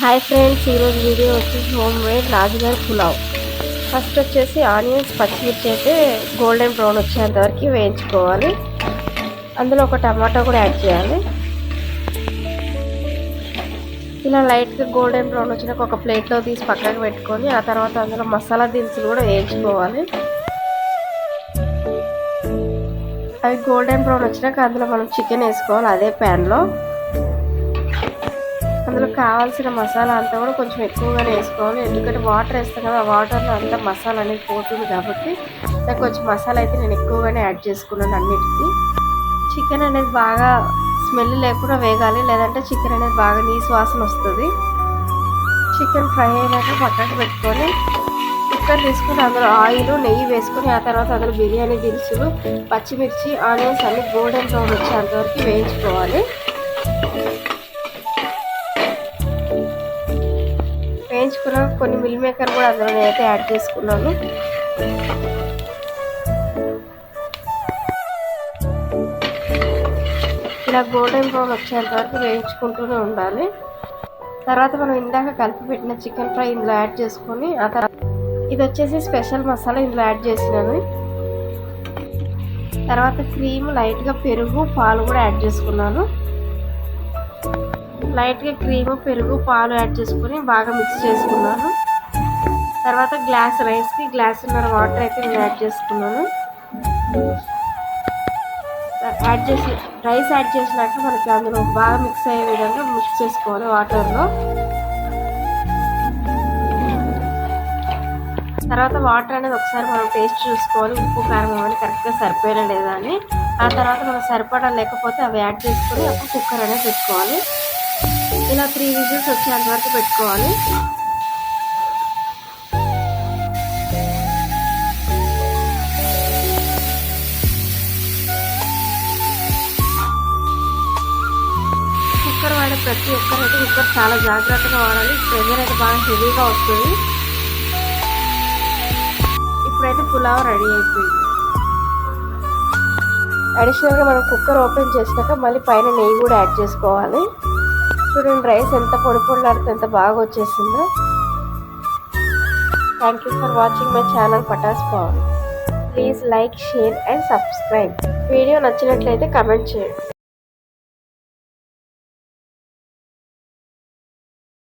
Hi friends ఈరోజు video వచ్చేసి home made రాజుగారి పులావ్. ఫస్ట్ వచ్చేసి ఆనియన్స్ పచ్చిమిర్చి అయితే గోల్డెన్ బ్రౌన్ వచ్చేంత వరకు వేయించుకోవాలి. అందులో ఒక టమాటా కూడా యాడ్ చేయాలి. ఇలా లైట్గా గోల్డెన్ బ్రౌన్ వచ్చినాక ఒక ప్లేట్లో తీసి పక్కకు పెట్టుకొని ఆ తర్వాత అందులో మసాలా దినుసులు కూడా వేయించుకోవాలి. అవి గోల్డెన్ బ్రౌన్ వచ్చినాక అందులో మనం చికెన్ వేసుకోవాలి అదే ప్యాన్లో అందులో కావాల్సిన మసాలా అంతా కూడా కొంచెం ఎక్కువగానే వేసుకోవాలి. ఎందుకంటే వాటర్ వేస్తాం కదా ఆ వాటర్లో అంతా మసాలా అనేది పోతుంది కాబట్టి నాకు కొంచెం మసాలా అయితే నేను ఎక్కువగానే యాడ్ చేసుకున్నాను అన్నిటికీ. చికెన్ అనేది బాగా స్మెల్ లేకుండా వేగాలి లేదంటే చికెన్ అనేది బాగా నీసు వాసన వస్తుంది. చికెన్ ఫ్రై అయినాక పక్కకు పెట్టుకొని కుక్కర్ తీసుకుని అందులో ఆయిల్ నెయ్యి వేసుకొని ఆ తర్వాత అందులో బిర్యానీ దినుసులు పచ్చిమిర్చి ఆనియన్స్ అన్ని గోల్డెన్ బ్రౌన్ వచ్చేంతవరకు వేయించుకోవాలి. వేయించుకున్న కొన్ని మిల్ మేకర్ కూడా అందులో నేనైతే యాడ్ చేసుకున్నాను. ఇలా గోల్డెన్ బ్రౌన్ వచ్చేంత వరకు వేయించుకుంటూనే ఉండాలి. తర్వాత మనం ఇందాక కలిపి పెట్టిన చికెన్ ఫ్రై ఇందులో యాడ్ చేసుకొని ఆ తర్వాత ఇది వచ్చేసి స్పెషల్ మసాలా ఇందులో యాడ్ చేసినాను. తర్వాత క్రీమ్ లైట్గా పెరుగు పాలు కూడా యాడ్ చేసుకున్నాను. లైట్గా క్రీము పెరుగు పాలు యాడ్ చేసుకొని బాగా మిక్స్ చేసుకున్నాను. తర్వాత గ్లాస్ రైస్కి గ్లాస్ ఉన్న వాటర్ అయితే నేను యాడ్ చేసుకున్నాను. యాడ్ చేసి రైస్ యాడ్ చేసినాక మనకి అందులో బాగా మిక్స్ అయ్యే విధంగా మిక్స్ చేసుకోవాలి వాటర్లో. తర్వాత వాటర్ అనేది ఒకసారి మనం టేస్ట్ చూసుకోవాలి. ఉప్పు కారం ఏమైనా కరెక్ట్గా సరిపోయినా లేదా అని. ఆ తర్వాత మనం సరిపడా లేకపోతే అవి యాడ్ చేసుకొని అప్పుడు కుక్కర్ అనేది పెట్టుకోవాలి. ఇలా త్రీ విజిల్స్ వచ్చేంత వరకు పెట్టుకోవాలి. కుక్కర్ వాడే ప్రతి ఒక్కరైతే కుక్కర్ చాలా జాగ్రత్తగా వాడాలి. ప్రెజర్ అయితే బాగా హెవీగా వస్తుంది. ఇప్పుడైతే పులావ్ రెడీ అయిపోయింది. అడిషనల్గా మనం కుక్కర్ ఓపెన్ చేసినాక మళ్ళీ పైన నెయ్యి కూడా యాడ్ చేసుకోవాలి. చూడండి రైస్ ఎంత పొడి పొడిలాడితే ఎంత బాగా వచ్చేసిందో thank you for watching my channel Patas Pawan please like share and subscribe video నచ్చినట్లయితే కమెంట్ చేయండి.